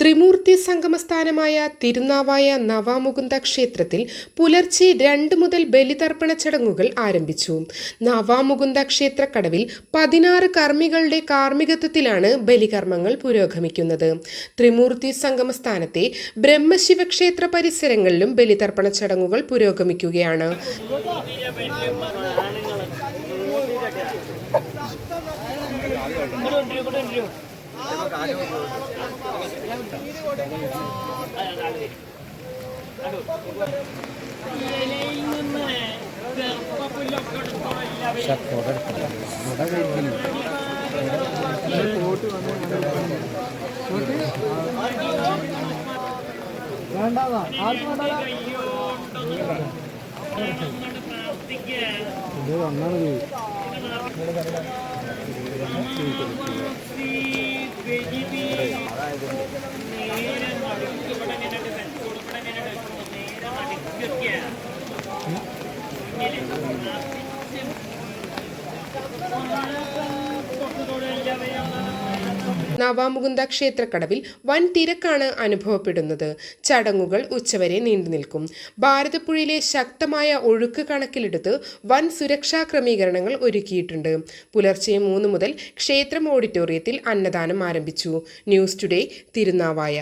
ത്രിമൂർത്തി സംഗമസ്ഥാനമായ തിരുനാവായ നവാമുകുന്ദ ക്ഷേത്രത്തിൽ പുലർച്ചെ രണ്ട് മുതൽ ബലിതർപ്പണ ചടങ്ങുകൾ ആരംഭിച്ചു. നവാമുകുന്ദ ക്ഷേത്രക്കടവിൽ പതിനാറ് കർമ്മികളുടെ കാർമ്മികത്വത്തിലാണ് ബലികർമ്മങ്ങൾ പുരോഗമിക്കുന്നത്. ത്രിമൂർത്തി സംഗമസ്ഥാനത്തെ ബ്രഹ്മശിവക്ഷേത്ര പരിസരങ്ങളിലും ബലിതർപ്പണ ചടങ്ങുകൾ പുരോഗമിക്കുകയാണ്. വേണ്ടാതാ ആർക്കും വേണ്ടാതാ ഇത് വന്നാണ് നവാമുകുന്ദ ക്ഷേത്രക്കടവിൽ വൻ തിരക്കാണ് അനുഭവപ്പെടുന്നത്. ചടങ്ങുകൾ ഉച്ചവരെ നീണ്ടുനിൽക്കും ഭാരതപ്പുഴയിലെ ശക്തമായ ഒഴുക്ക് കണക്കിലെടുത്ത് വൻ സുരക്ഷാ ക്രമീകരണങ്ങൾ ഒരുക്കിയിട്ടുണ്ട്. പുലർച്ചെ മൂന്ന് മുതൽ ക്ഷേത്രം ഓഡിറ്റോറിയത്തിൽ അന്നദാനം ആരംഭിച്ചു. News today Tirunavaya.